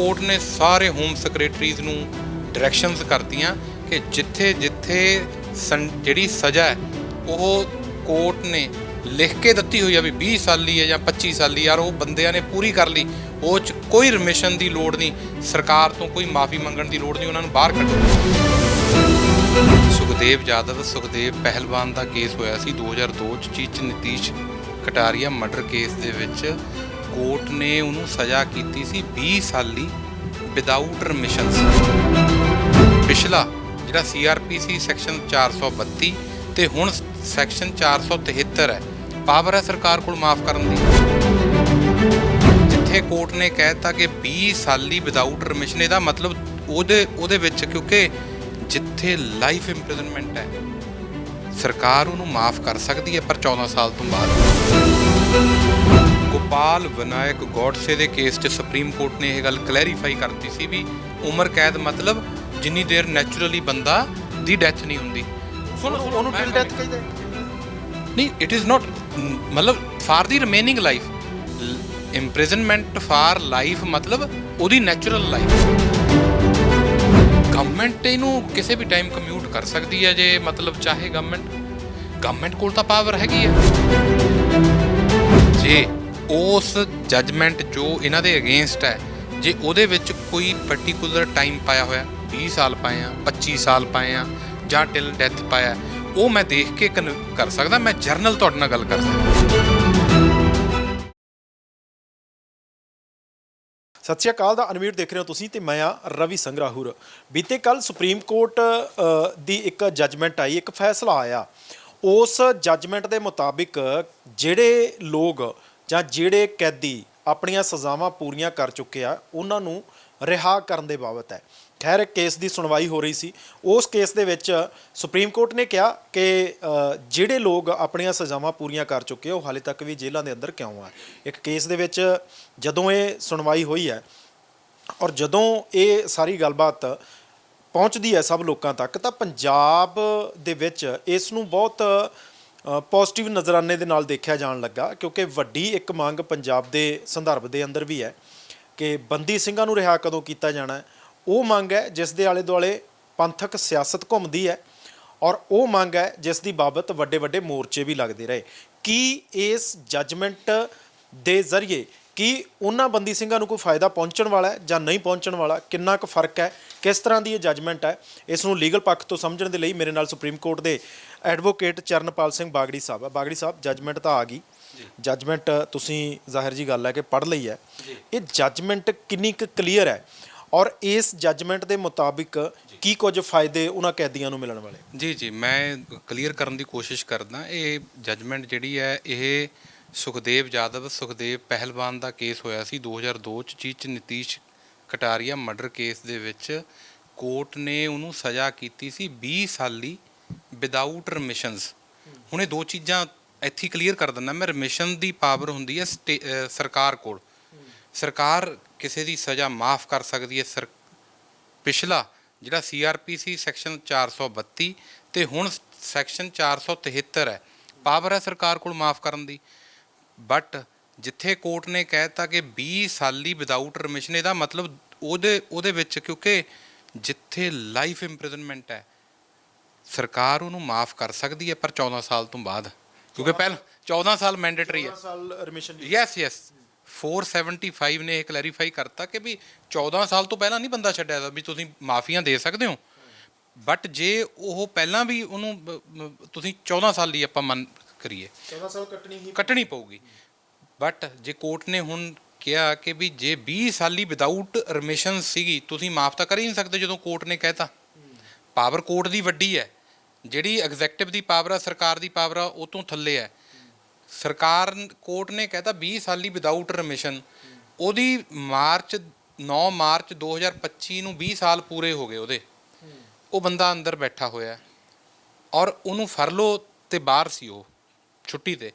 Court ਨੇ ਸਾਰੇ home secretaries ਨੂੰ ਡਾਇਰੈਕਸ਼ਨਸ ਕਰਤੀਆਂ ਕਿ ਜਿੱਥੇ ਜਿੱਥੇ ਸੰ- ਜਿਹੜੀ ਸਜ਼ਾ ਹੈ, ਉਹ ਕੋਰਟ ਨੇ ਲਿਖ ਕੇ ਦਿੱਤੀ ਹੋਈ ਆ ਵੀ 20 ਸਾਲੀ ਹੈ ਜਾਂ 25 ਸਾਲੀ ਯਾਰ ਉਹ ਬੰਦਿਆਂ ਨੇ ਪੂਰੀ ਕਰ ਲਈ, ਉਹ ਚ ਕੋਈ ਰਮਿਸ਼ਨ ਦੀ ਲੋੜ ਨਹੀਂ, ਸਰਕਾਰ ਤੋਂ ਕੋਈ ਮਾਫੀ ਮੰਗਣ ਦੀ ਲੋੜ ਨਹੀਂ, ਉਹਨਾਂ ਨੂੰ ਬਾਹਰ ਕੱਢੋ। ਸੁਖਦੇਵ ਯਾਦਵ ਸੁਖਦੇਵ ਪਹਿਲਵਾਨ ਦਾ ਕੇਸ ਹੋਇਆ ਸੀ 2002 ਚ, ਚੀਚ ਨਤੀਸ਼ ਕਟਾਰੀਆ ਮਰਡਰ ਕੇਸ ਦੇ ਵਿੱਚ। ਕੋਰਟ ਨੇ ਉਹਨੂੰ ਸਜ਼ਾ ਕੀਤੀ ਸੀ 20 ਸਾਲੀ ਵਿਦਆਊਟ ਰਿਮਿਸ਼ਨਸ ਪਿਛਲਾ ਜਿਹੜਾ ਸੀਆਰਪੀਸੀ ਸੈਕਸ਼ਨ 432 ਤੇ ਹੁਣ ਸੈਕਸ਼ਨ 473 ਹੈ, ਪਾਵਰ ਹੈ ਸਰਕਾਰ ਕੋਲ ਮਾਫ ਕਰਨ ਦੀ। ਜਿੱਥੇ ਕੋਰਟ ਨੇ ਕਹਿਤਾ ਕਿ 20 ਸਾਲੀ ਵਿਦਆਊਟ ਰਿਮਿਸ਼ਨ ਇਹਦਾ ਮਤਲਬ ਉਹਦੇ ਉਹਦੇ ਵਿੱਚ ਕਿਉਂਕਿ ਜਿੱਥੇ ਲਾਈਫ ਇੰਪ੍ਰਿਜ਼ਨਮੈਂਟ ਹੈ, ਸਰਕਾਰ ਉਹਨੂੰ ਮਾਫ ਕਰ ਸਕਦੀ ਹੈ, ਪਰ 14 ਸਾਲ ਤੋਂ ਬਾਅਦ। ਗੋਪਾਲ ਵਿਨਾਇਕ ਗੋਡਸੇ ਦੇ ਕੇਸ 'ਚ ਸੁਪਰੀਮ ਕੋਰਟ ਨੇ ਇਹ ਗੱਲ ਕਲੈਰੀਫਾਈ ਕਰਤੀ ਸੀ ਵੀ ਉਮਰ ਕੈਦ ਮਤਲਬ ਜਿੰਨੀ ਦੇਰ ਨੈਚੁਰਲੀ ਬੰਦਾ ਦੀ ਡੈਥ ਨਹੀਂ ਹੁੰਦੀ। ਸੁਣੋ ਉਹਨੂੰ ਟਿਲ ਡੈਥ ਕਹਿੰਦੇ। ਨਹੀਂ ਇਟ ਇਜ਼ ਨਾਟ ਮਤਲਬ for the remaining life imprisonment for life ਮਤਲਬ ਉਹਦੀ ਨੈਚੁਰਲ ਲਾਈਫ ਗਵਰਨਮੈਂਟ ਇਹਨੂੰ ਕਿਸੇ ਵੀ ਟਾਈਮ ਕਮਿਊਟ ਕਰ ਸਕਦੀ ਹੈ ਜੇ ਮਤਲਬ ਚਾਹੇ ਗਵਰਨਮੈਂਟ ਗਵਰਨਮੈਂਟ ਕੋਲ ਤਾਂ ਪਾਵਰ ਹੈਗੀ ਹੈ। ਜੇ ਉਸ ਜੱਜਮੈਂਟ ਜੋ ਇਹਨਾਂ ਦੇ ਅਗੇਂਸਟ ਹੈ, ਜੇ ਉਹਦੇ ਵਿੱਚ ਕੋਈ ਪਾਰਟਿਕੂਲਰ ਟਾਈਮ ਪਾਇਆ ਹੋਇਆ 20 ਸਾਲ ਪਾਏ ਆ 25 ਸਾਲ ਪਾਏ ਆ, ਜਾਂ ਟਿਲ ਡੈਥ ਪਾਇਆ, ਉਹ ਮੈਂ ਦੇਖ ਕੇ ਕਨ- ਕਰ ਸਕਦਾ, ਮੈਂ ਜਰਨਲ ਤੁਹਾਡੇ ਨਾਲ ਗੱਲ ਕਰ ਸਕਦਾ। ਸਤਿ ਸ਼੍ਰੀ ਅਕਾਲ ਦਾ ਅਨਮਿਊਟ ਦੇਖ ਰਹੇ ਹੋ ਤੁਸੀਂ ਤੇ ਮੈਂ ਆ ਰਵੀ ਸੰਗਰਾਹੂਰ। ਬੀਤੇ ਕੱਲ ਸੁਪਰੀਮ ਕੋਰਟ ਦੀ ਇੱਕ ਜੱਜਮੈਂਟ ਆਈ, ਇੱਕ ਫੈਸਲਾ ਆਇਆ। ਉਸ ਜੱਜਮੈਂਟ ਦੇ ਮੁਤਾਬਿਕ ਜਿਹੜੇ ਲੋਕ ਜਾਂ ਜਿਹੜੇ ਕੈਦੀ ਆਪਣੀਆਂ ਸਜ਼ਾਵਾਂ ਪੂਰੀਆਂ ਕਰ ਚੁੱਕੇ ਆ, ਉਹਨਾਂ ਨੂੰ ਰਿਹਾ ਕਰਨ ਦੇ ਬਾਬਤ ਹੈ। ਖੈਰ, ਇੱਕ ਕੇਸ ਦੀ ਸੁਣਵਾਈ ਹੋ ਰਹੀ ਸੀ। ਉਸ ਕੇਸ ਦੇ ਵਿੱਚ ਸੁਪਰੀਮ ਕੋਰਟ ਨੇ ਕਿਹਾ ਕਿ ਜਿਹੜੇ ਲੋਕ ਆਪਣੀਆਂ ਸਜ਼ਾਵਾਂ ਪੂਰੀਆਂ ਕਰ ਚੁੱਕੇ ਉਹ ਹਾਲੇ ਤੱਕ ਵੀ ਜੇਲ੍ਹਾਂ ਦੇ ਅੰਦਰ ਕਿਉਂ ਆ? ਇੱਕ ਕੇਸ ਦੇ ਵਿੱਚ ਜਦੋਂ ਇਹ ਸੁਣਵਾਈ ਹੋਈ ਹੈ ਔਰ ਜਦੋਂ ਇਹ ਸਾਰੀ ਗੱਲਬਾਤ ਪਹੁੰਚਦੀ ਹੈ ਸਭ ਲੋਕਾਂ ਤੱਕ, ਤਾਂ ਪੰਜਾਬ ਦੇ ਵਿੱਚ ਇਸ ਨੂੰ ਬਹੁਤ ਪੋਜ਼ਿਟਿਵ ਨਜ਼ਰਾਨੇ ਦੇ ਨਾਲ ਦੇਖਿਆ ਜਾਣ ਲੱਗਾ, ਕਿਉਂਕਿ ਵੱਡੀ ਇੱਕ ਮੰਗ ਪੰਜਾਬ ਦੇ ਸੰਦਰਭ ਦੇ ਅੰਦਰ ਵੀ ਹੈ ਕਿ ਬੰਦੀ ਸਿੰਘਾਂ ਨੂੰ ਰਿਹਾ ਕਦੋਂ ਕੀਤਾ ਜਾਣਾ ਉਹ ਮੰਗ ਹੈ ਜਿਸ ਦੇ ਆਲੇ ਦੁਆਲੇ ਪੰਥਕ ਸਿਆਸਤ ਘੁੰਮਦੀ ਹੈ ਔਰ ਉਹ ਮੰਗ ਹੈ ਜਿਸ ਦੀ ਬਾਬਤ ਵੱਡੇ ਵੱਡੇ ਮੋਰਚੇ ਵੀ ਲੱਗਦੇ ਰਹੇ। ਕੀ ਇਸ ਜੱਜਮੈਂਟ ਦੇ ਜ਼ਰੀਏ ਕੀ ਉਹਨਾਂ ਬੰਦੀ ਸਿੰਘਾਂ ਨੂੰ ਕੋਈ ਫਾਇਦਾ ਪਹੁੰਚਣ ਵਾਲਾ ਹੈ ਜਾਂ ਨਹੀਂ ਪਹੁੰਚਣ ਵਾਲਾ? ਕਿੰਨਾ ਕੁ ਫ਼ਰਕ ਹੈ? ਕਿਸ ਤਰ੍ਹਾਂ ਦੀ ਇਹ ਜੱਜਮੈਂਟ ਹੈ ਇਸ ਨੂੰ ਲੀਗਲ ਪੱਖ ਤੋਂ ਸਮਝਣ ਦੇ ਲਈ ਮੇਰੇ ਨਾਲ ਸੁਪਰੀਮ ਕੋਰਟ ਦੇ ਐਡਵੋਕੇਟ ਚਰਨਪਾਲ ਸਿੰਘ ਬਾਗੜੀ ਸਾਹਿਬ ਹੈ ਬਾਗੜੀ ਸਾਹਿਬ ਜੱਜਮੈਂਟ ਤਾਂ ਆ ਗਈ। ਜੱਜਮੈਂਟ ਤੁਸੀਂ ਜ਼ਾਹਿਰ ਜੀ ਗੱਲ ਹੈ ਕਿ ਪੜ੍ਹ ਲਈ ਹੈ। ਇਹ ਜੱਜਮੈਂਟ ਕਿੰਨੀ ਕੁ ਕਲੀਅਰ ਹੈ ਔਰ ਇਸ ਜੱਜਮੈਂਟ ਦੇ ਮੁਤਾਬਿਕ ਕੀ ਕੁਝ ਫਾਇਦੇ ਉਹਨਾਂ ਕੈਦੀਆਂ ਨੂੰ ਮਿਲਣ ਵਾਲੇ? ਜੀ ਜੀ ਮੈਂ ਕਲੀਅਰ ਕਰਨ ਦੀ ਕੋਸ਼ਿਸ਼ ਕਰਦਾ ਇਹ ਜਜਮੈਂਟ ਜਿਹੜੀ ਹੈ ਇਹ ਸੁਖਦੇਵ ਯਾਦਵ ਸੁਖਦੇਵ ਪਹਿਲਵਾਨ ਦਾ ਕੇਸ ਹੋਇਆ ਸੀ 2002 ਚ ਚੀਚ ਨਤੀਸ਼ ਕਟਾਰੀਆ ਮਰਡਰ ਕੇਸ ਦੇ ਵਿੱਚ ਕੋਰਟ ਨੇ ਉਹਨੂੰ ਸਜ਼ਾ ਕੀਤੀ ਸੀ 20 ਸਾਲੀ ਵਿਦਆਊਟ ਰਿਮਿਸ਼ਨਸ ਹੁਣ ਇਹ ਦੋ ਚੀਜ਼ਾਂ ਇੱਥੇ ਕਲੀਅਰ ਕਰ ਦਿੰਦਾ। ਮੈਂ ਰਮਿਸ਼ਨ ਦੀ ਪਾਵਰ ਹੁੰਦੀ ਹੈ ਸਟੇ- ਸਰਕਾਰ ਕੋਲ। ਸਰਕਾਰ ਕਿਸੇ ਦੀ ਸਜ਼ਾ ਮਾਫ ਕਰ ਸਕਦੀ ਹੈ। ਸਰ, ਪਿਛਲਾ ਜਿਹੜਾ ਸੀਆਰਪੀਸੀ ਸੈਕਸ਼ਨ 432 ਤੇ ਹੁਣ ਸੈਕਸ਼ਨ 473 ਹੈ ਪਾਵਰ ਹੈ ਸਰਕਾਰ ਕੋਲ ਮਾਫ ਕਰਨ ਦੀ। ਬਟ ਜਿੱਥੇ ਕੋਰਟ ਨੇ ਕਹਿਤਾ ਕਿ 20 ਸਾਲੀ ਵਿਦਆਊਟ ਰਿਮਿਸ਼ਨ ਇਹਦਾ ਮਤਲਬ ਉਹਦੇ ਉਹਦੇ ਵਿੱਚ ਕਿਉਂਕਿ ਜਿੱਥੇ ਲਾਈਫ ਇੰਪ੍ਰਿਜ਼ਨਮੈਂਟ ਹੈ ਸਰਕਾਰ ਉਹਨੂੰ ਮਾਫ ਕਰ ਸਕਦੀ ਹੈ ਪਰ 14 ਸਾਲ ਤੋਂ ਬਾਅਦ। ਕਿਉਂਕਿ ਪਹਿਲਾਂ 14 ਸਾਲ ਮੈਂਡੇਟਰੀ ਹੈ। ਸਾਲ ਰਿਮਿਸ਼ਨ ਯੈਸ ਯੈਸ 475 ਨੇ ਇਹ ਕਲੈਰੀਫਾਈ ਕਰਤਾ ਕਿ ਵੀ 14 ਸਾਲ ਤੋਂ ਪਹਿਲਾਂ ਨਹੀਂ ਬੰਦਾ ਛੱਡਿਆ ਵੀ ਤੁਸੀਂ ਮਾਫੀਆਂ ਦੇ ਸਕਦੇ ਹੋ। ਬਟ ਜੇ ਉਹ ਪਹਿਲਾਂ ਵੀ ਉਹਨੂੰ ਤੁਸੀਂ 14 ਸਾਲ ਲਈ ਆਪਾਂ ਮੰਨ ਕਰੀਏ। 14 ਸਾਲ ਕੱਟਣੀ ਹੀ ਕੱਟਣੀ ਪਊਗੀ। ਬਟ ਜੇ ਕੋਰਟ ਨੇ ਹੁਣ ਕਿਹਾ ਕਿ ਵੀ ਜੇ 20 ਸਾਲੀ ਵਿਦਆਊਟ ਰਮਿਸ਼ਨ ਸੀਗੀ, ਤੁਸੀਂ ਮਾਫ ਤਾਂ ਕਰ ਹੀ ਨਹੀਂ ਸਕਦੇ ਜਦੋਂ ਕੋਰਟ ਨੇ ਕਹਿਤਾ। ਪਾਵਰ ਕੋਰਟ ਦੀ ਵੱਡੀ ਹੈ। ਜਿਹੜੀ ਐਗਜ਼ੈਕਟਿਵ ਦੀ ਪਾਵਰ ਆ, ਸਰਕਾਰ ਦੀ ਪਾਵਰ ਆ, ਉਹ ਤੋਂ ਥੱਲੇ ਹੈ। ਸਰਕਾਰ ਕੋਰਟ ਨੇ ਕਹਿਤਾ 20 ਸਾਲੀ ਵਿਦਆਊਟ ਰਮਿਸ਼ਨ ਉਹਦੀ ਮਾਰਚ 9 ਮਾਰਚ 2025 ਨੂੰ 20 ਸਾਲ ਪੂਰੇ ਹੋ ਗਏ ਉਹਦੇ। ਉਹ ਬੰਦਾ ਅੰਦਰ ਬੈਠਾ ਹੋਇਆ। ਔਰ ਉਹਨੂੰ ਫਰਲੋ ਤੇ ਬਾਹਰ ਸੀ ਉਹ, ਛੁੱਟੀ ਤੇ।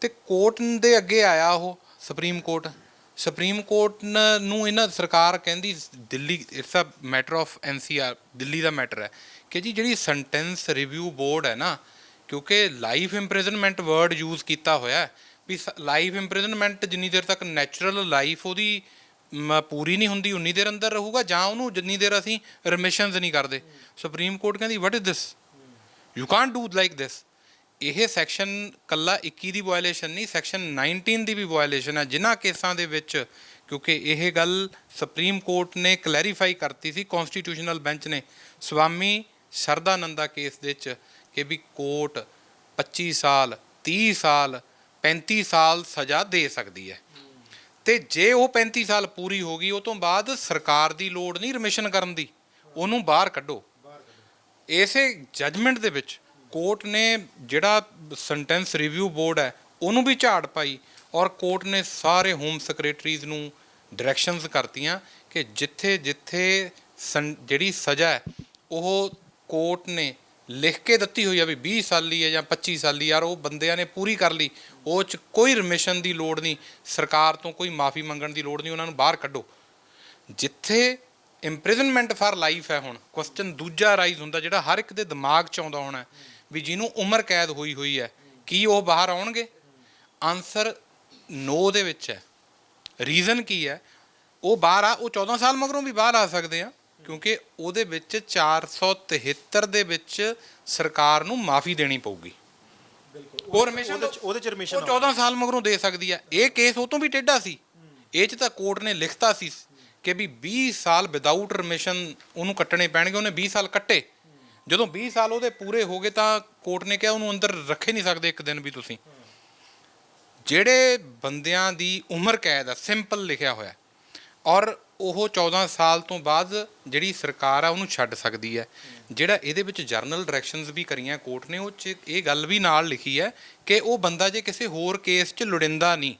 ਤੇ ਕੋਰਟ ਦੇ ਅੱਗੇ ਆਇਆ ਉਹ ਸੁਪਰੀਮ ਕੋਰਟ। ਸੁਪਰੀਮ ਕੋਰਟ ਨੂੰ ਇਹਨਾਂ ਸਰਕਾਰ ਕਹਿੰਦੀ Delhi it's uh matter of NCR Delhi the matter ਹੈ। ਕਿ ਜੀ ਜਿਹੜੀ ਸੈਂਟੈਂਸ ਰਿਵਿਊ ਬੋਰਡ ਹੈ ਨਾ ਕਿਉਂਕਿ ਲਾਈਫ ਇੰਪ੍ਰਿਜ਼ਨਮੈਂਟ ਵਰਡ ਯੂਜ਼ ਕੀਤਾ ਹੋਇਆ ਹੈ ਵੀ ਲਾਈਫ ਇੰਪ੍ਰਿਜ਼ਨਮੈਂਟ ਜਿੰਨੀ ਦੇਰ ਤੱਕ ਨੈਚੁਰਲ ਲਾਈਫ ਉਹਦੀ ਮ, ਪੂਰੀ ਨਹੀਂ ਹੁੰਦੀ ਉਨੀ ਦੇਰ ਅੰਦਰ ਰਹੂਗਾ ਜਾਂ ਉਹਨੂੰ ਜਿੰਨੀ ਦੇਰ ਅਸੀਂ ਰਿਮਿਸ਼ਨਸ ਨਹੀਂ ਕਰਦੇ। ਸੁਪਰੀਮ ਕੋਰਟ ਕਹਿੰਦੀ what is this you can't do like this ਇਹ ਸੈਕਸ਼ਨ ਕੱਲਾ 21 ਦੀ ਵਾਇਓਲੇਸ਼ਨ ਨਹੀਂ ਸੈਕਸ਼ਨ 19 ਦੀ ਵੀ ਵਾਇਓਲੇਸ਼ਨ ਹੈ ਜਿਨ੍ਹਾਂ ਕੇਸਾਂ ਦੇ ਵਿੱਚ ਕਿਉਂਕਿ ਇਹ ਗੱਲ ਸੁਪਰੀਮ ਕੋਰਟ ਨੇ ਕਲੈਰੀਫਾਈ ਕਰਤੀ ਸੀ ਕਨਸਟੀਟਿਊਸ਼ਨਲ ਬੈਂਚ ਨੇ ਸਵਾਮੀ ਸਰਦਾਨੰਦਾ ਕੇਸ ਦੇ ਵਿੱਚ ਕਿ ਵੀ ਕੋਰਟ 25 ਸਾਲ 30 ਸਾਲ 35 ਸਾਲ ਸਜ਼ਾ ਦੇ ਸਕਦੀ ਹੈ। ਤੇ ਜੇ ਉਹ 35 ਸਾਲ ਪੂਰੀ ਹੋ ਗਈ ਉਹ ਤੋਂ ਬਾਅਦ ਸਰਕਾਰ ਦੀ ਲੋੜ ਨਹੀਂ ਰਿਮਿਸ਼ਨ ਕਰਨ ਦੀ। ਉਹਨੂੰ ਬਾਹਰ ਕੱਢੋ। ਇਸੇ ਜਜਮੈਂਟ ਦੇ ਵਿੱਚ ਕੋਰਟ ਨੇ ਜਿਹੜਾ ਸੈਂਟੈਂਸ ਰਿਵਿਊ ਬੋਰਡ ਹੈ, ਉਹਨੂੰ ਵੀ ਝਾੜ ਪਾਈ ਔਰ ਕੋਰਟ ਨੇ ਸਾਰੇ ਹੋਮ ਸੈਕਟਰੀਜ਼ ਨੂੰ ਡਾਇਰੈਕਸ਼ਨਸ ਕਰਤੀਆਂ ਕਿ ਜਿੱਥੇ ਜਿੱਥੇ ਸੰ- ਜਿਹੜੀ ਸਜ਼ਾ ਹੈ, ਉਹ ਕੋਰਟ ਨੇ ਲਿਖ ਕੇ ਦਿੱਤੀ ਹੋਈ ਆ ਵੀ 20 ਸਾਲੀ ਹੈ ਜਾਂ 25 ਸਾਲੀ, ਯਾਰ ਉਹ ਬੰਦਿਆਂ ਨੇ ਪੂਰੀ ਕਰ ਲਈ, ਉਹ ਚ ਕੋਈ ਰਿਮਿਸ਼ਨ ਦੀ ਲੋੜ ਨਹੀਂ, ਸਰਕਾਰ ਤੋਂ ਕੋਈ ਮਾਫੀ ਮੰਗਣ ਦੀ ਲੋੜ ਨਹੀਂ, ਉਹਨਾਂ ਨੂੰ ਬਾਹਰ ਕੱਢੋ। ਜਿੱਥੇ ਇੰਪ੍ਰਿਜ਼ਨਮੈਂਟ ਫਾਰ ਲਾਈਫ ਹੈ ਹੁਣ ਕੁਐਸਚਨ ਦੂਜਾ ਰਾਈਜ਼ ਹੁੰਦਾ ਜਿਹੜਾ ਹਰ ਇੱਕ ਦੇ ਦਿਮਾਗ 'ਚ ਆਉਂਦਾ ਹੋਣਾ ਵੀ ਜਿਹਨੂੰ ਉਮਰ ਕੈਦ ਹੋਈ ਹੋਈ ਹੈ ਕੀ ਉਹ ਬਾਹਰ ਆਉਣਗੇ? ਆਨਸਰ ਨੋ ਦੇ ਵਿੱਚ ਹੈ। ਰੀਜ਼ਨ ਕੀ ਹੈ? ਉਹ ਬਾਹਰ ਆ ਉਹ 14 ਸਾਲ ਮਗਰੋਂ ਵੀ ਬਾਹਰ ਆ ਸਕਦੇ ਆ ਕਿਉਂਕਿ ਉਹਦੇ ਵਿੱਚ 473 ਦੇ ਵਿੱਚ ਸਰਕਾਰ ਨੂੰ ਮਾਫੀ ਦੇਣੀ ਪਊਗੀ। ਉਹ ਰਮੇਸ਼ਨ ਉਹਦੇ ਚ ਚ ਉਹ ਰਿਮਿਸ਼ਨ 14 ਸਾਲ ਮਗਰੋਂ ਦੇ ਸਕਦੀ ਹੈ। ਇਹ ਕੇਸ ਉਹ ਤੋਂ ਵੀ ਟੇਢਾ ਸੀ। ਇਹ ਚ ਤਾਂ ਕੋਰਟ ਨੇ ਲਿਖਤਾ ਸੀ ਕਿ ਵੀ 20 ਸਾਲ ਵਿਦਆਊਟ ਰਿਮਿਸ਼ਨ ਉਹਨੂੰ ਕੱਟਣੇ ਪੈਣਗੇ ਉਹਨੇ 20 ਸਾਲ ਕੱਟੇ। ਜਦੋਂ 20 ਸਾਲ ਉਹਦੇ ਪੂਰੇ ਹੋ ਗਏ ਤਾਂ ਕੋਰਟ ਨੇ ਕਿਹਾ ਉਹਨੂੰ ਅੰਦਰ ਰੱਖੇ ਨਹੀਂ ਸਕਦੇ ਇੱਕ ਦਿਨ ਵੀ ਤੁਸੀਂ। ਜਿਹੜੇ ਬੰਦਿਆਂ ਦੀ ਉਮਰ ਕੈਦ ਆ ਸਿੰਪਲ ਲਿਖਿਆ ਹੋਇਆ। ਔਰ ਉਹ 14 ਸਾਲ ਤੋਂ ਬਾਅਦ ਜਿਹੜੀ ਸਰਕਾਰ ਆ ਉਹਨੂੰ ਛੱਡ ਸਕਦੀ ਹੈ। ਜਿਹੜਾ ਇਹਦੇ ਵਿੱਚ ਜਰਨਲ ਡਾਇਰੈਕਸ਼ਨਸ ਵੀ ਕਰੀਆਂ ਕੋਰਟ ਨੇ ਉਹ ਚ ਇਹ ਗੱਲ ਵੀ ਨਾਲ ਲਿਖੀ ਹੈ ਕਿ ਉਹ ਬੰਦਾ ਜੇ ਕਿਸੇ ਹੋਰ ਕੇਸ 'ਚ ਲੁੜਿੰਦਾ ਨਹੀਂ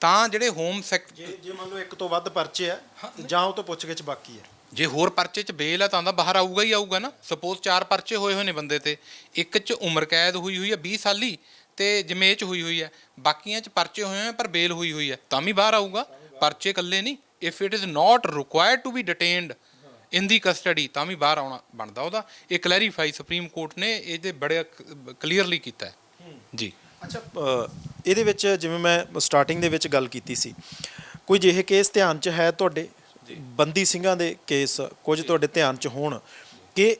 ਤਾਂ ਜਿਹੜੇ ਹੋਮ ਸੈਕ ਜੇ ਜੇ ਮੰਨ ਲਓ ਇੱਕ ਤੋਂ ਵੱਧ ਪਰਚੇ ਆ ਜਾਂ ਉਹ ਤੋਂ ਪੁੱਛਗਿੱਛ ਬਾਕੀ ਹੈ। ਜੇ ਹੋਰ ਪਰਚੇ 'ਚ ਬੇਲ ਆ ਤਾਂ ਦਾ ਬਾਹਰ ਆਊਗਾ ਹੀ ਆਊਗਾ ਨਾ। ਸਪੋਜ਼ ਚਾਰ ਪਰਚੇ ਹੋਏ ਹੋਏ ਨੇ ਬੰਦੇ ਤੇ। ਇੱਕ 'ਚ ਉਮਰ ਕੈਦ ਹੋਈ ਹੋਈ ਹੈ 20 ਸਾਲੀ, ਤੇ ਜਮੇਚ ਹੋਈ ਹੋਈ ਹੈ ਬਾਕੀਆਂ 'ਚ ਪਰਚੇ ਹੋਏ ਹੋਏ ਪਰ ਬੇਲ ਹੋਈ ਹੋਈ ਹੈ ਤਾਂ ਵੀ ਬਾਹਰ ਆਊਗਾ। ਪਰਚੇ ਇਕੱਲੇ ਨਹੀਂ। If it is not required to be detained in the custody ਤਾਂ ਵੀ ਬਾਹਰ ਆਉਣਾ ਬਣਦਾ ਉਹਦਾ। ਇਹ ਕਲੈਰੀਫਾਈ ਸੁਪਰੀਮ ਕੋਰਟ ਨੇ ਇਹਦੇ ਬੜੇ ਕਲੀਅਰਲੀ ਕੀਤਾ ਹੈ। ਜੀ। ਅੱਛਾ ਇਹਦੇ ਵਿੱਚ ਜਿਵੇਂ ਮੈਂ ਸਟਾਰਟਿੰਗ ਦੇ ਵਿੱਚ ਗੱਲ ਕੀਤੀ ਸੀ, ਕੋਈ ਜਿਹੇ ਕੇਸ ਧਿਆਨ 'ਚ ਹੈ ਤੁਹਾਡੇ? ਬੰਦੀ ਸਿੰਘਾਂ ਦੇ ਕੇਸ ਕੁਝ ਤੁਹਾਡੇ ਧਿਆਨ 'ਚ ਹੋਣ ਕਿ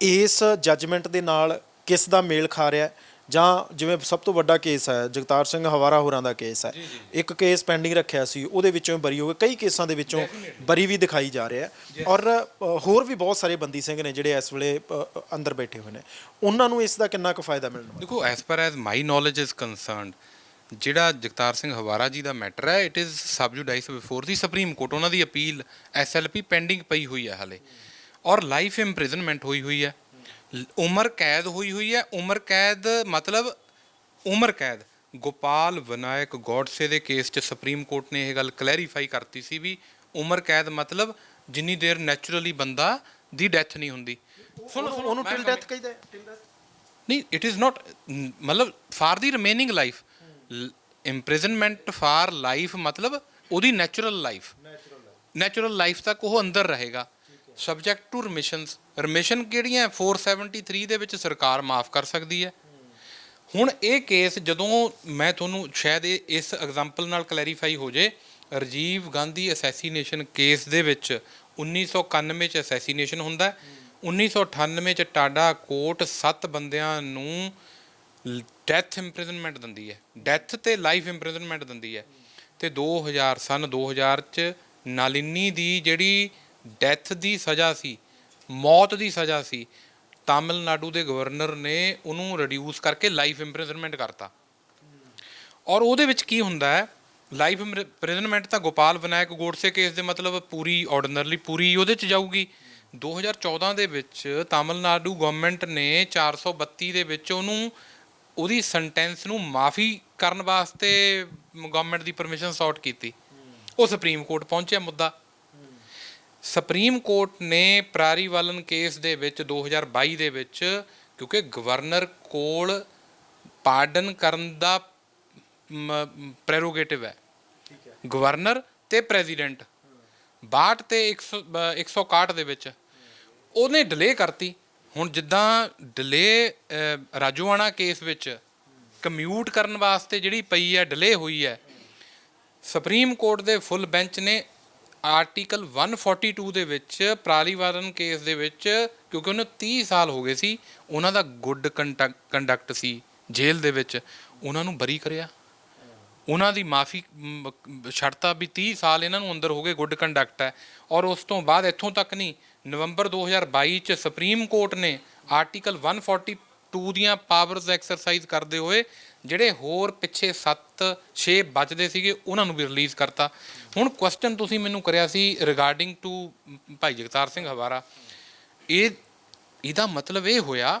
ਇਸ ਜੱਜਮੈਂਟ ਦੇ ਨਾਲ ਕਿਸ ਦਾ ਮੇਲ ਖਾ ਰਿਹਾ? ਜਾਂ ਜਿਵੇਂ ਸਭ ਤੋਂ ਵੱਡਾ ਕੇਸ ਹੈ ਜਗਤਾਰ ਸਿੰਘ ਹਵਾਰਾ ਹੋਰਾਂ ਦਾ ਕੇਸ ਹੈ। ਇੱਕ ਕੇਸ ਪੈਂਡਿੰਗ ਰੱਖਿਆ ਸੀ ਉਹਦੇ ਵਿੱਚੋਂ ਬਰੀ ਹੋ ਗਏ ਕਈ ਕੇਸਾਂ ਦੇ ਵਿੱਚੋਂ ਬਰੀ ਵੀ ਦਿਖਾਈ ਜਾ ਰਿਹਾ ਔਰ ਹੋਰ ਵੀ ਬਹੁਤ ਸਾਰੇ ਬੰਦੀ ਸਿੰਘ ਨੇ ਜਿਹੜੇ ਇਸ ਵੇਲੇ ਅੰਦਰ ਬੈਠੇ ਹੋਏ ਨੇ। ਉਹਨਾਂ ਨੂੰ ਇਸ ਦਾ ਕਿੰਨਾ ਕੁ ਫਾਇਦਾ ਮਿਲਣਾ ਦੇਖੋ as per as my knowledge is concerned ਜਿਹੜਾ ਜਗਤਾਰ ਸਿੰਘ ਹਵਾਰਾ ਜੀ ਦਾ ਮੈਟਰ ਹੈ it is sub judice before the supreme court ਉਹਨਾਂ ਦੀ ਅਪੀਲ ਐਸਐਲਪੀ ਪੈਂਡਿੰਗ ਪਈ ਹੋਈ ਹੈ ਹਾਲੇ। ਔਰ ਲਾਈਫ ਇੰਪ੍ਰਿਜ਼ਨਮੈਂਟ ਹੋਈ ਹੋਈ ਹੈ। ਉਮਰ ਕੈਦ ਹੋਈ ਹੋਈ ਹੈ। ਉਮਰ ਕੈਦ ਮਤਲਬ ਉਮਰ ਕੈਦ। ਗੋਪਾਲ ਵਿਨਾਇਕ ਗੋਡਸੇ ਦੇ ਕੇਸ 'ਚ ਸੁਪਰੀਮ ਕੋਰਟ ਨੇ ਇਹ ਗੱਲ ਕਲੈਰੀਫਾਈ ਕਰਤੀ ਸੀ ਵੀ ਉਮਰ ਕੈਦ ਮਤਲਬ ਜਿੰਨੀ ਦੇਰ ਨੈਚੁਰਲੀ ਬੰਦਾ ਦੀ ਡੈਥ ਨਹੀਂ ਹੁੰਦੀ। ਸੁਣੋ ਉਹਨੂੰ ਟਿਲ ਡੈਥ ਕਹਿੰਦਾ ਨਹੀਂ ਇਟ ਇਜ਼ ਨਾਟ ਮਤਲਬ for the remaining life imprisonment for life ਮਤਲਬ ਉਹਦੀ ਨੈਚੁਰਲ ਲਾਈਫ ਨੈਚੁਰਲ ਲਾਈਫ ਤੱਕ ਉਹ ਅੰਦਰ ਰਹੇਗਾ। ਸਬਜੈਕਟ ਟੂ ਰਿਮਿਸ਼ਨਸ ਰਿਮਿਸ਼ਨ ਕਿਹੜੀਆਂ 473 ਦੇ ਵਿੱਚ ਸਰਕਾਰ ਮਾਫ ਕਰ ਸਕਦੀ ਹੈ। ਹੁਣ ਇਹ ਕੇਸ ਜਦੋਂ ਮੈਂ ਤੁਹਾਨੂੰ ਸ਼ਾਇਦ ਇਹ ਇਸ ਐਗਜ਼ਾਮਪਲ ਨਾਲ ਕਲੈਰੀਫਾਈ ਹੋ ਜੇ, ਰਾਜੀਵ ਗਾਂਧੀ ਅਸੈਸੀਨੇਸ਼ਨ ਕੇਸ ਦੇ ਵਿੱਚ 1991 ਚ ਅਸੈਸੀਨੇਸ਼ਨ ਹੁੰਦਾ ਹੈ। 1998 ਚ ਟਾਡਾ ਕੋਰਟ 7 ਬੰਦਿਆਂ ਨੂੰ ਡੈਥ ਇੰਪ੍ਰਿਜ਼ਨਮੈਂਟ ਦਿੰਦੀ ਹੈ। ਡੈਥ ਤੇ ਲਾਈਫ ਇੰਪ੍ਰਿਜ਼ਨਮੈਂਟ ਦਿੰਦੀ ਹੈ। ਤੇ 2000 ਸਨ 2000 ਚ ਨਾਲਿਨੀ ਦੀ ਜਿਹੜੀ ਡੈਥ ਦੀ ਸਜ਼ਾ ਸੀ, ਮੌਤ ਦੀ ਸਜ਼ਾ ਸੀ, ਤਾਮਿਲਨਾਡੂ ਦੇ ਗਵਰਨਰ ਨੇ ਉਹਨੂੰ ਰਿਡਿਊਸ ਕਰਕੇ ਲਾਈਫ ਇੰਪ੍ਰਿਜ਼ਨਮੈਂਟ ਕਰਤਾ। ਔਰ ਉਹਦੇ ਵਿੱਚ ਕੀ ਹੁੰਦਾ ਹੈ? ਲਾਈਫ ਇੰਪ੍ਰਿਜ਼ਨਮੈਂਟ ਤਾਂ ਗੋਪਾਲ ਵਿਨਾਇਕ ਗੋਡਸੇ ਕੇਸ ਦੇ ਮਤਲਬ ਪੂਰੀ ਆਰਡੀਨਰਲੀ ਪੂਰੀ ਉਹਦੇ ਚ ਜਾਊਗੀ। 2014 ਦੇ ਵਿੱਚ ਤਾਮਿਲਨਾਡੂ ਗਵਰਨਮੈਂਟ ਨੇ 432 ਦੇ ਵਿੱਚ ਉਹਨੂੰ ਉਹਦੀ ਸੈਂਟੈਂਸ ਨੂੰ ਮਾਫੀ ਕਰਨ ਵਾਸਤੇ ਗਵਰਨਮੈਂਟ ਦੀ ਪਰਮਿਸ਼ਨ ਸੌਟ ਕੀਤੀ। ਉਹ ਸੁਪਰੀਮ ਕੋਰਟ ਪਹੁੰਚਿਆ ਮੁੱਦਾ। ਸੁਪਰੀਮ ਕੋਰਟ ਨੇ ਪ੍ਰਾਰੀਵਾਲਨ ਕੇਸ ਦੇ ਵਿੱਚ 2022 ਦੇ ਵਿੱਚ ਕਿਉਂਕਿ ਗਵਰਨਰ ਕੋਲ ਪਾਰਡਨ ਕਰਨ ਦਾ ਪ੍ਰੈਰੋਗੇਟਿਵ ਹੈ। ਠੀਕ ਹੈ। ਗਵਰਨਰ ਤੇ ਪ੍ਰੈਜ਼ੀਡੈਂਟ 62 ਤੇ 100 ਅ, 161 ਦੇ ਵਿੱਚ। ਉਹਨੇ ਡਿਲੇ ਕਰਤੀ। ਹੁਣ ਜਿੱਦਾਂ ਡਿਲੇ ਰਾਜੋਆਣਾ ਕੇਸ ਵਿੱਚ ਕਮਿਊਟ ਕਰਨ ਵਾਸਤੇ ਜਿਹੜੀ ਪਈ ਹੈ ਡਿਲੇ ਹੋਈ ਹੈ ਸੁਪਰੀਮ ਕੋਰਟ ਦੇ ਫੁੱਲ ਬੈਂਚ ਨੇ ਆਰਟੀਕਲ 142 ਦੇ ਵਿੱਚ ਪ੍ਰਾਲੀਵਾਰਨ ਕੇਸ ਦੇ ਵਿੱਚ, ਕਿਉਂਕਿ ਉਹਨੂੰ 30 ਸਾਲ ਹੋ ਗਏ ਸੀ, ਉਹਨਾਂ ਦਾ ਗੁੱਡ ਕੰਡਕਟ ਸੀ ਜੇਲ੍ਹ ਦੇ ਵਿੱਚ, ਉਹਨਾਂ ਨੂੰ ਬਰੀ ਕਰਿਆ। ਉਹਨਾਂ ਦੀ ਮਾਫੀ ਛੱਡਤਾ ਵੀ 30 ਸਾਲ ਇਹਨਾਂ ਨੂੰ ਅੰਦਰ ਹੋ ਗਏ ਗੁੱਡ ਕੰਡਕਟ ਹੈ। ਔਰ ਉਸ ਤੋਂ ਬਾਅਦ ਇੱਥੋਂ ਤੱਕ ਨਹੀਂ, ਨਵੰਬਰ 2022 ਚ ਸੁਪਰੀਮ ਕੋਰਟ ਨੇ ਆਰਟੀਕਲ 142 ਦੀਆਂ ਪਾਵਰਸ ਐਕਸਰਸਾਈਜ਼ ਕਰਦੇ ਹੋਏ, ਜਿਹੜੇ ਹੋਰ ਪਿੱਛੇ 7 6 ਬਚਦੇ ਸੀਗੇ, ਉਹਨਾਂ ਨੂੰ ਵੀ ਰਿਲੀਜ਼ ਕਰਤਾ। ਹੁਣ ਕੁਐਸਚਨ ਤੁਸੀਂ ਮੈਨੂੰ ਕਰਿਆ ਸੀ ਰਿਗਾਰਡਿੰਗ ਟੂ ਭਾਈ ਜਗਤਾਰ ਸਿੰਘ ਹਵਾਰਾ। ਇਹ, ਇਹਦਾ ਮਤਲਬ ਇਹ ਹੋਇਆ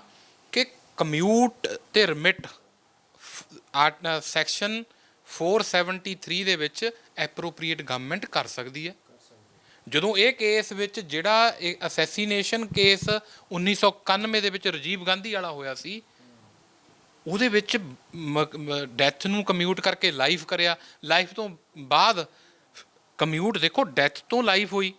ਕਿ ਕਮਿਊਟ ਤੇ ਰਿਮਿਟ ਆਰਟ ਸੈਕਸ਼ਨ 473 ਦੇ ਵਿੱਚ ਐਪਰੋਪ੍ਰੀਏਟ ਗਵਰਨਮੈਂਟ ਕਰ ਸਕਦੀ ਹੈ। ਜਦੋਂ ਇਹ ਕੇਸ ਵਿੱਚ ਜਿਹੜਾ ਇਹ ਅਸੈਸੀਨੇਸ਼ਨ ਕੇਸ 1991 ਦੇ ਵਿੱਚ ਰਾਜੀਵ ਗਾਂਧੀ ਵਾਲਾ ਹੋਇਆ ਸੀ, ਉਹਦੇ ਵਿੱਚ ਡੈਥ ਨੂੰ ਕਮਿਊਟ ਕਰਕੇ ਲਾਈਫ ਕਰਿਆ। ਲਾਈਫ ਤੋਂ ਬਾਅਦ ਕਮਿਊਟ ਦੇਖੋ ਡੈਥ ਤੋਂ ਲਾਈਫ ਹੋਈ।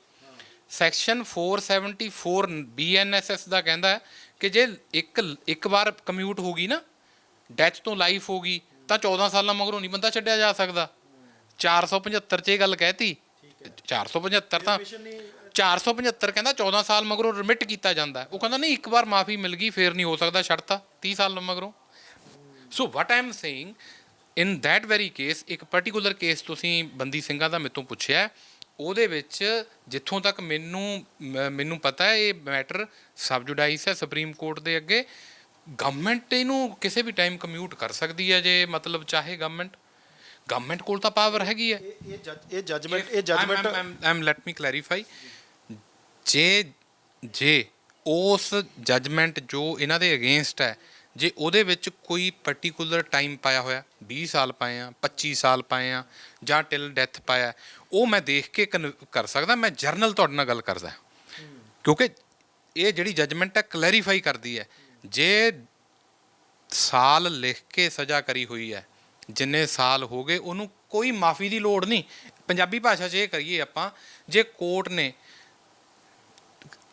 ਸੈਕਸ਼ਨ 474 ਬੀਐਨਐਸਐਸ ਦਾ ਕਹਿੰਦਾ ਹੈ ਕਿ ਜੇ ਇੱਕ ਇੱਕ ਵਾਰ ਕਮਿਊਟ ਹੋ ਗਈ ਨਾ ਡੈਥ ਤੋਂ ਲਾਈਫ ਹੋ ਗਈ। ਤਾਂ 14 ਸਾਲਾਂ ਮਗਰੋਂ ਨਹੀਂ ਬੰਦਾ ਛੱਡਿਆ ਜਾ ਸਕਦਾ। 475 ਚ ਇਹ ਗੱਲ ਕਹਿਤੀ। 475 ਤਾਂ 475 ਕਹਿੰਦਾ 14 ਸਾਲ ਮਗਰੋਂ ਰਿਮਿਟ ਕੀਤਾ ਜਾਂਦਾ। ਉਹ ਕਹਿੰਦਾ ਨਹੀਂ ਇੱਕ ਵਾਰ ਮਾਫੀ ਮਿਲ ਗਈ ਫੇਰ ਨਹੀਂ ਹੋ ਸਕਦਾ ਛੱਡਤਾ 30 ਸਾਲ ਮਗਰੋਂ। So what I am saying in that very case ਇੱਕ ਪਾਰਟਿਕੂਲਰ ਕੇਸ ਤੁਸੀਂ ਬੰਦੀ ਸਿੰਘਾਂ ਦਾ ਮੇਤੋਂ ਪੁੱਛਿਆ ਉਹਦੇ ਵਿੱਚ ਜਿੱਥੋਂ ਤੱਕ ਮੈਨੂੰ ਮੈਨੂੰ ਪਤਾ ਹੈ ਇਹ ਮੈਟਰ ਸਬਜੂਡਾਈਸ ਹੈ ਸੁਪਰੀਮ ਕੋਰਟ ਦੇ ਅੱਗੇ। ਗਵਰਨਮੈਂਟ ਇਹਨੂੰ ਕਿਸੇ ਵੀ ਟਾਈਮ ਕਮਿਊਟ ਕਰ ਸਕਦੀ ਹੈ ਜੇ ਮਤਲਬ ਚਾਹੇ ਗਵਰਨਮੈਂਟ ਗਵਰਨਮੈਂਟ ਕੋਲ ਤਾਂ ਪਾਵਰ ਹੈਗੀ ਹੈ। ਇਹ ਇਹ ਜੱਜ ਇਹ ਜਜਮੈਂਟ ਇਹ ਜਜਮੈਂਟ ਆਮ ਲੈਟ ਮੀ ਕਲੈਰੀਫਾਈ ਜੇ ਜੇ ਉਸ ਜਜਮੈਂਟ ਜੋ ਇਹਨਾਂ ਦੇ ਅਗੇਂਸਟ ਹੈ ਜੇ ਉਹਦੇ ਵਿੱਚ ਕੋਈ ਪਾਰਟਿਕੂਲਰ ਟਾਈਮ ਪਾਇਆ ਹੋਇਆ 20 ਸਾਲ ਪਾਏ ਆ 25 ਸਾਲ ਪਾਏ ਆ ਜਾਂ ਟਿਲ ਡੈਥ ਪਾਇਆ ਉਹ ਮੈਂ ਦੇਖ ਕੇ ਕਰ ਸਕਦਾ ਮੈਂ ਜਰਨਲ ਤੁਹਾਡੇ ਨਾਲ ਗੱਲ ਕਰਦਾ। ਕਿਉਂਕਿ ਇਹ ਜਿਹੜੀ ਜਜਮੈਂਟ ਹੈ ਕਲੈਰੀਫਾਈ ਕਰਦੀ ਹੈ। ਜੇ ਸਾਲ ਲਿਖ ਕੇ ਸਜ਼ਾ ਕਰੀ ਹੋਈ ਹੈ, ਜਿੰਨੇ ਸਾਲ ਹੋ ਗਏ, ਉਹਨੂੰ ਕੋਈ ਮਾਫੀ ਦੀ ਲੋੜ ਨਹੀਂ। ਪੰਜਾਬੀ ਭਾਸ਼ਾ 'ਚ ਇਹ ਕਰੀਏ ਆਪਾਂ, ਜੇ ਕੋਰਟ ਨੇ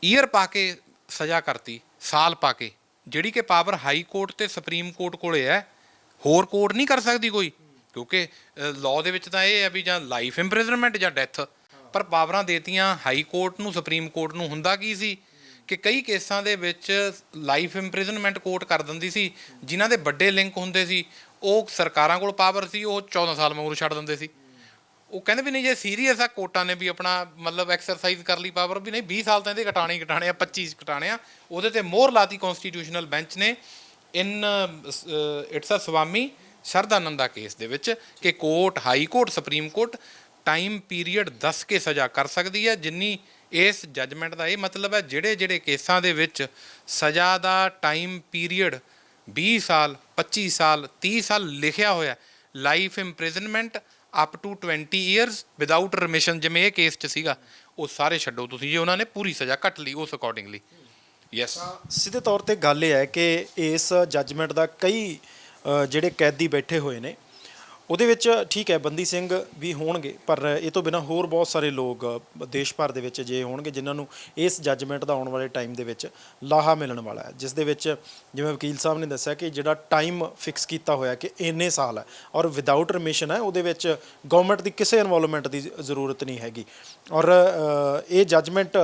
ਈਅਰ ਪਾ ਕੇ ਸਜ਼ਾ ਕਰਤੀ, ਸਾਲ ਪਾ ਕੇ, ਜਿਹੜੀ ਕਿ ਪਾਵਰ ਹਾਈ ਕੋਰਟ ਤੇ ਸੁਪਰੀਮ ਕੋਰਟ ਕੋਲੇ ਹੈ, ਹੋਰ ਕੋਰਟ ਨਹੀਂ ਕਰ ਸਕਦੀ ਕੋਈ। ਕਿਉਂਕਿ ਲਾਅ ਦੇ ਵਿੱਚ ਤਾਂ ਇਹ ਹੈ ਵੀ ਜਾਂ ਲਾਈਫ ਇੰਪ੍ਰਿਜ਼ਨਮੈਂਟ ਜਾਂ ਡੈਥ ਪਰ ਪਾਵਰਾਂ ਦੇਤੀਆਂ ਹਾਈ ਕੋਰਟ ਨੂੰ, ਸੁਪਰੀਮ ਕੋਰਟ ਨੂੰ ਹੁੰਦਾ ਕੀ ਸੀ? ਕਿ ਕਈ ਕੇਸਾਂ ਦੇ ਵਿੱਚ ਲਾਈਫ ਇੰਪ੍ਰਿਜ਼ਨਮੈਂਟ ਕੋਰਟ ਕਰ ਦਿੰਦੀ ਸੀ, ਜਿਨ੍ਹਾਂ ਦੇ ਵੱਡੇ ਲਿੰਕ ਹੁੰਦੇ ਸੀ, ਉਹ ਸਰਕਾਰਾਂ ਕੋਲ ਪਾਵਰ ਸੀ, ਉਹ 14 ਸਾਲ ਮਗਰੋਂ ਛੱਡ ਦਿੰਦੇ ਸੀ। ਉਹ ਕਹਿੰਦੇ ਵੀ ਨਹੀਂ, ਜੇ ਸੀਰੀਅਸ ਆ ਕੋਰਟਾਂ ਨੇ ਵੀ ਆਪਣਾ ਮਤਲਬ ਐਕਸਰਸਾਈਜ਼ ਕਰ ਲਈ ਪਾਵਰ, ਵੀ ਨਹੀਂ 20 ਸਾਲ ਤਾਂ ਇਹਦੇ ਕਟਾਣੇ ਕਟਾਣੇ ਆ 25 ਕਟਾਣੇ ਆ। ਉਹਦੇ ਤੇ ਮੋਹਰ ਲਾਤੀ ਕਨਸਟੀਟਿਊਸ਼ਨਲ ਬੈਂਚ ਨੇ, in its uh Swami Sardananda case ਦੇ ਵਿੱਚ ਕਿ court, high court, supreme court time period ਦੱਸ ਕੇ ਸਜ਼ਾ ਕਰ ਸਕਦੀ ਹੈ, ਜਿੰਨੀ ਇਸ ਜੱਜਮੈਂਟ ਦਾ ਇਹ ਮਤਲਬ ਹੈ ਜਿਹੜੇ ਜਿਹੜੇ ਕੇਸਾਂ ਦੇ ਵਿੱਚ ਸਜ਼ਾ ਦਾ ਟਾਈਮ ਪੀਰੀਅਡ 20 ਸਾਲ 25 ਸਾਲ 30 ਸਾਲ ਲਿਖਿਆ ਹੋਇਆ life imprisonment up to 20 years without remission ਜਿਵੇਂ ਇਹ ਕੇਸ 'ਚ ਸੀਗਾ, ਉਹ ਸਾਰੇ ਛੱਡੋ ਤੁਸੀਂ ਜੇ ਉਹਨਾਂ ਨੇ ਪੂਰੀ ਸਜ਼ਾ ਕੱਟ ਲਈ ਉਸ ਅਕੋਰਡਿੰਗਲੀ ਯੈਸ ਸਿੱਧੇ ਤੌਰ ਤੇ ਗੱਲ ਇਹ ਹੈ ਕਿ ਇਸ ਜੱਜਮੈਂਟ ਦਾ ਕਈ ਜਿਹੜੇ ਕੈਦੀ ਬੈਠੇ ਹੋਏ ਨੇ ਉਹਦੇ ਵਿੱਚ ਠੀਕ ਹੈ, ਬੰਦੀ ਸਿੰਘ ਵੀ ਹੋਣਗੇ, ਪਰ ਇਹ ਤੋਂ ਬਿਨਾ ਹੋਰ ਬਹੁਤ ਸਾਰੇ ਲੋਕ ਦੇਸ਼ ਭਰ ਦੇ ਵਿੱਚ ਜੇ ਹੋਣਗੇ ਜਿਨ੍ਹਾਂ ਨੂੰ ਇਸ ਜੱਜਮੈਂਟ ਦਾ ਆਉਣ ਵਾਲੇ ਟਾਈਮ ਦੇ ਵਿੱਚ ਲਾਹਾ ਮਿਲਣ ਵਾਲਾ ਹੈ। ਜਿਸ ਦੇ ਵਿੱਚ ਜਿਵੇਂ ਵਕੀਲ ਸਾਹਿਬ ਨੇ ਦੱਸਿਆ ਕਿ ਜਿਹੜਾ ਟਾਈਮ ਫਿਕਸ ਕੀਤਾ ਹੋਇਆ ਕਿ ਇੰਨੇ ਸਾਲ ਹੈ ਔਰ ਵਿਦਆਊਟ ਰਿਮਿਸ਼ਨ ਹੈ, ਉਹਦੇ ਵਿੱਚ ਗਵਰਨਮੈਂਟ ਦੀ ਕਿਸੇ ਇਨਵੋਲਵਮੈਂਟ ਦੀ ਜ਼ਰੂਰਤ ਨਹੀਂ ਹੈਗੀ। ਔਰ ਇਹ ਜੱਜਮੈਂਟ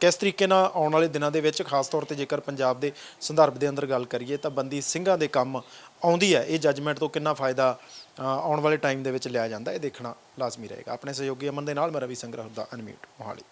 ਕਿਸ ਤਰੀਕੇ ਨਾਲ ਆਉਣ ਵਾਲੇ ਦਿਨਾਂ ਦੇ ਵਿੱਚ, ਖਾਸ ਤੌਰ ਤੇ ਜੇਕਰ ਪੰਜਾਬ ਦੇ ਸੰਦਰਭ ਦੇ ਅੰਦਰ ਗੱਲ ਕਰੀਏ ਤਾਂ ਬੰਦੀ ਸਿੰਘਾਂ ਦੇ ਕੰਮ ਆਉਂਦੀ ਹੈ, ਇਹ ਜੱਜਮੈਂਟ ਤੋਂ ਕਿੰਨਾ ਫਾਇਦਾ ਆਉਣ ਵਾਲੇ ਟਾਈਮ ਦੇ ਵਿੱਚ ਲਿਆ ਜਾਂਦਾ, ਇਹ ਦੇਖਣਾ ਲਾਜ਼ਮੀ ਰਹੇਗਾ। ਆਪਣੇ ਸਹਿਯੋਗੀ ਅਮਨ ਦੇ ਨਾਲ ਮੈਂ ਰਵੀ ਸੰਗਰਾਹ ਦਾ ਅਨਮਿਊਟ ਮੋਹਾਲੀ।